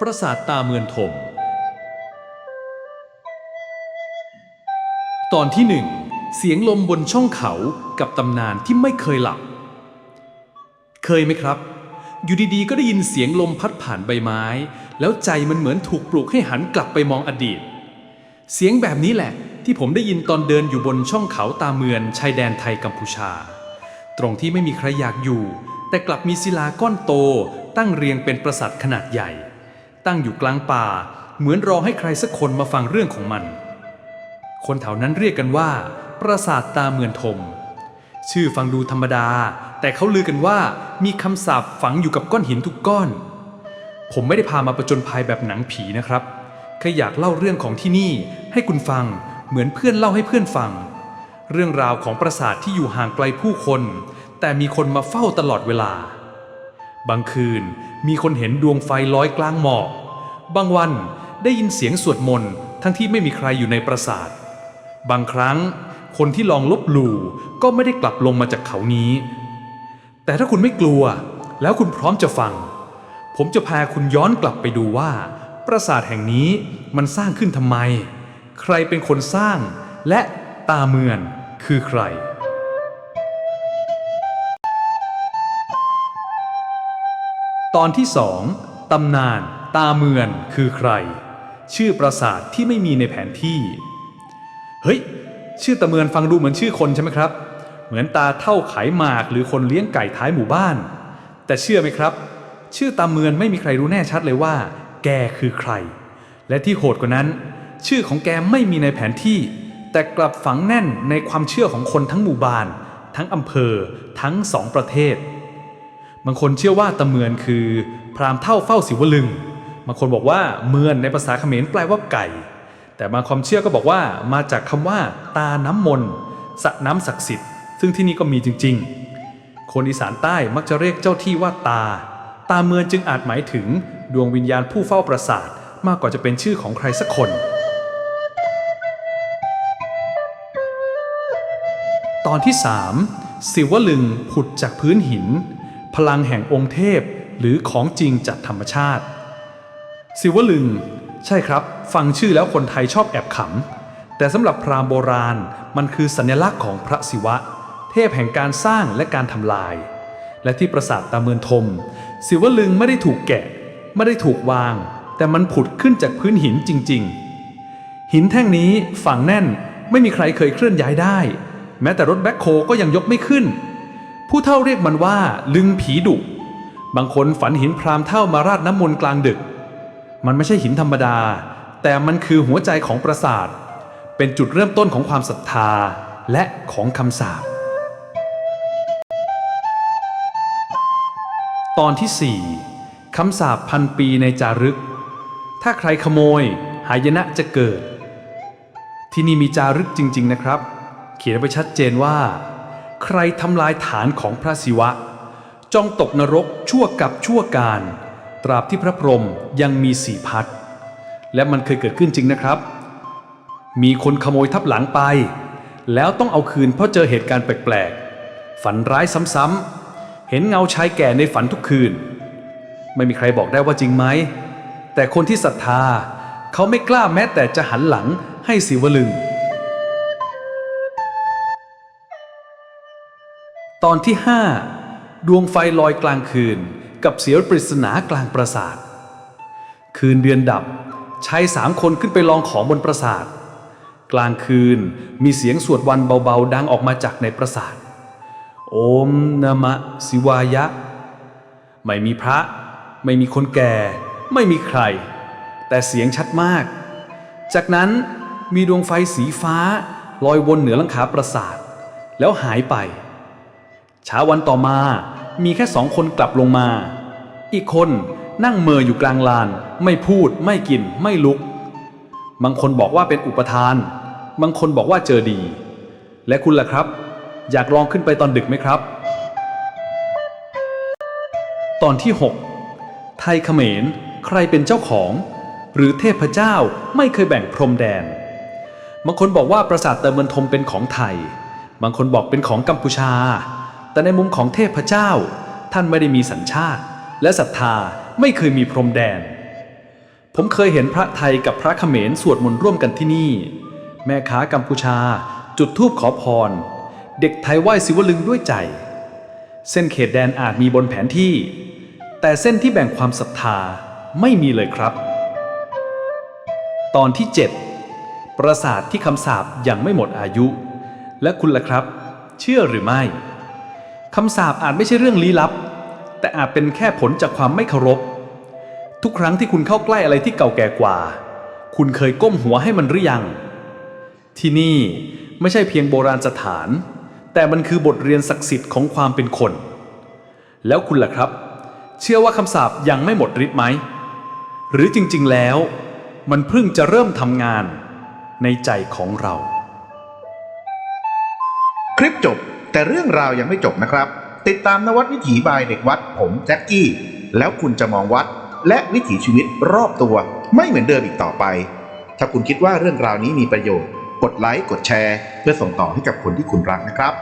ปราสาทตาเมือนถมตอนที่หนึ่งเสียงลมบนช่องเขากับตำนานที่ไม่เคยหลับ เคยไหมครับ อยู่ดีๆ ก็ได้ยินเสียงลมพัดผ่านใบไม้ แล้วใจมันเหมือนถูกปลุกให้หันกลับไปมองอดีต เสียงแบบนี้แหละ ที่ผมได้ยินตอนเดินอยู่บนช่องเขาตาเมือนชายแดนไทยกัมพูชา ตรงที่ไม่มีใครอยากอยู่ แต่กลับมีศิลาก้อนโตตั้งเรียงเป็นปราสาทขนาดใหญ่ ตั้งอยู่กลางป่า เหมือนรอให้ใครสักคนมาฟังเรื่องของมัน คนแถวนั้นเรียกกันว่า ปราสาทตาเมือนทม ชื่อฟังดูธรรมดา แต่เขาลือกันว่ามีคำสาปฝังอยู่กับก้อนหินทุกก้อน ผมไม่ได้พามาประจนภัยแบบหนังผีนะครับแค่อยากเล่าเรื่องของที่นี่ให้คุณฟังเหมือนเพื่อนเล่าให้เพื่อนฟัง เรื่องราวของปราสาทที่อยู่ห่างไกลผู้คน แต่มีคนมาเฝ้าตลอดเวลาบางคืนมีคนเห็นดวงไฟลอยกลางหมอก บางวันได้ยินเสียงสวดมนต์ทั้งที่ไม่มีใครอยู่ในปราสาท บางครั้งคนที่ลองลบหลู่ก็ไม่ได้กลับลงมาจากเขานี้ แต่ถ้าคุณไม่กลัว แล้วคุณพร้อมจะฟัง ผมจะพาคุณย้อนกลับไปดูว่า ปราสาทแห่งนี้มันสร้างขึ้นทำไม ใครเป็นคนสร้าง และตาเมือนคือใคร ตอนที่สองตำนาน ตาเมือนคือใคร ชื่อปราสาทที่ไม่มีในแผนที่ เฮ้ย ชื่อตาเมือนฟังดูเหมือนชื่อคนใช่ไหมครับ เหมือนตาเท่าขายหมากหรือคนเลี้ยงไก่ท้ายหมู่บ้าน แต่เชื่อไหมครับ ชื่อตาเมือนไม่มีใครรู้แน่ชัดเลยว่า แกคือใคร และที่โหดกว่านั้น ชื่อของแกไม่มีในแผนที่ แต่กลับฝังแน่นในความเชื่อของคนทั้งหมู่บ้าน ทั้งอำเภอ ทั้งสองประเทศบางคนเชื่อว่าตะเมือนคือ พราหมณ์เท่าเฝ้าศิวลึง บางคนบอกว่าเมือนในภาษาเขมรแปลว่าไก่ แต่บางความเชื่อก็บอกว่ามาจากคำว่า ตาน้ำมนต์สระน้ำศักดิ์สิทธิ์ ซึ่งที่นี่ก็มีจริง ๆ คนอีสานใต้มักจะเรียกเจ้าที่ว่าตา ตาเมือนจึงอาจหมายถึงดวงวิญญาณผู้เฝ้าปราสาทมากกว่าจะเป็นชื่อของใครสักคน ตอนที่ 3. ศิวลึงผุดจากพื้นหิน พลังแห่งองค์เทพหรือของจริงจากธรรมชาติ ศิวลึง ใช่ครับ ฟังชื่อแล้วคนไทยชอบแอบขำ แต่สำหรับพราหมณ์โบราณมันคือสัญลักษณ์ของพระศิวะ เทพแห่งการสร้างและการทำลาย และที่ปราสาทตาเมือนทมศิวลึงไม่ได้ถูกแกะ ไม่ได้ถูกวาง แต่มันผุดขึ้นจากพื้นหินจริง ๆ หินแท่งนี้ฝังแน่นไม่มีใครเคยเคลื่อนย้ายได้ แม้แต่รถแบ็คโคก็ยังยกไม่ขึ้น ผู้เฒ่าเรียกมันว่า ลึงผีดุบางคนฝันหินพรามเท่ามาราดน้ำมนต์กลางดึก มันไม่ใช่หินธรรมดา แต่มันคือหัวใจของปราสาท เป็นจุดเริ่มต้นของความศรัทธาและของคำสาปตอนที่ 4คำสาปพันปีในจารึก ถ้าใครขโมย หายนะจะเกิด ที่นี่มีจารึกจริง ๆ นะครับ เขียนไว้ชัดเจนว่า ใครทำลายฐานของพระศิวะจองตกนรกชั่วกับชั่วการ ตราบที่พระพรหมยังมีสี่พัดและมันเคยเกิดขึ้นจริงนะครับ มีคนขโมยทับหลังไป แล้วต้องเอาคืนเพราะเจอเหตุการณ์แปลกๆ ฝันร้ายซ้ำๆ เห็นเงาชายแก่ในฝันทุกคืน ไม่มีใครบอกได้ว่าจริงไหม แต่คนที่ศรัทธาเขาไม่กล้าแม้แต่จะหันหลังให้ศิวลึง ตอนที่ 5 ดวงไฟลอยกลางคืน กับเสียงปริศนากลางปราสาท คืนเดือนดับชายสามคนขึ้นไปลองของบนปราสาท กลางคืนมีเสียงสวดวันเบาๆ ดังออกมาจากในปราสาท โอมนามะศิวายะ ไม่มีพระ ไม่มีคนแก่ ไม่มีใคร แต่เสียงชัดมาก จากนั้นมีดวงไฟสีฟ้า ลอยวนเหนือหลังคาปราสาท แล้วหายไปเช้าวันต่อมา มีแค่สองคนกลับลงมา อีกคนนั่งเมออยู่กลางลาน ไม่พูด ไม่กิน ไม่ลุก บางคนบอกว่าเป็นอุปทาน บางคนบอกว่าเจอดี และคุณล่ะครับ อยากลองขึ้นไปตอนดึกไหมครับ ตอนที่ 6 ไทยเขมร ใครเป็นเจ้าของ หรือเทพเจ้าไม่เคยแบ่งพรมแดน บางคนบอกว่าปราสาทเตอเมือนทมเป็นของไทย บางคนบอกเป็นของกัมพูชา แต่ในมุมของเทพเจ้า ท่านไม่ได้มีสัญชาติ และศรัทธาไม่เคยมีพรมแดน ผมเคยเห็นพระไทยกับพระเขมรสวดมนต์ร่วมกันที่นี่ แม่ค้ากัมพูชา จุดธูปขอพร เด็กไทยไหว้ศิวลึงด้วยใจ เส้นเขตแดนอาจมีบนแผนที่ แต่เส้นที่แบ่งความศรัทธาไม่มีเลยครับ ตอนที่ 7 ปราสาทที่คำสาปยังไม่หมดอายุ และคุณล่ะครับ เชื่อหรือไม่ คำสาปอาจไม่ใช่เรื่องลี้ลับ แต่อาจเป็นแค่ผลจากความไม่เคารพ ทุกครั้งที่คุณเข้าใกล้อะไรที่เก่าแก่กว่า คุณเคยก้มหัวให้มันหรือยัง ที่นี่ไม่ใช่เพียงโบราณสถาน แต่มันคือบทเรียนศักดิ์สิทธิ์ของความเป็นคน แล้วคุณล่ะครับ เชื่อว่าคำสาปยังไม่หมดฤทธิ์ไหม หรือจริงๆแล้ว มันเพิ่งจะเริ่มทำงานในใจของเรา คลิปจบ แต่เรื่องราวยังไม่จบนะครับ ติดตามนวัดวิถีบายเด็กวัด ผมแจ็คกี้ แล้วคุณจะมองวัด และวิถีชีวิตรอบตัว ไม่เหมือนเดิมอีกต่อไป ถ้าคุณคิดว่าเรื่องราวนี้มีประโยชน์ กดไลค์กดแชร์ เพื่อส่งต่อให้กับคนที่คุณรักนะครับ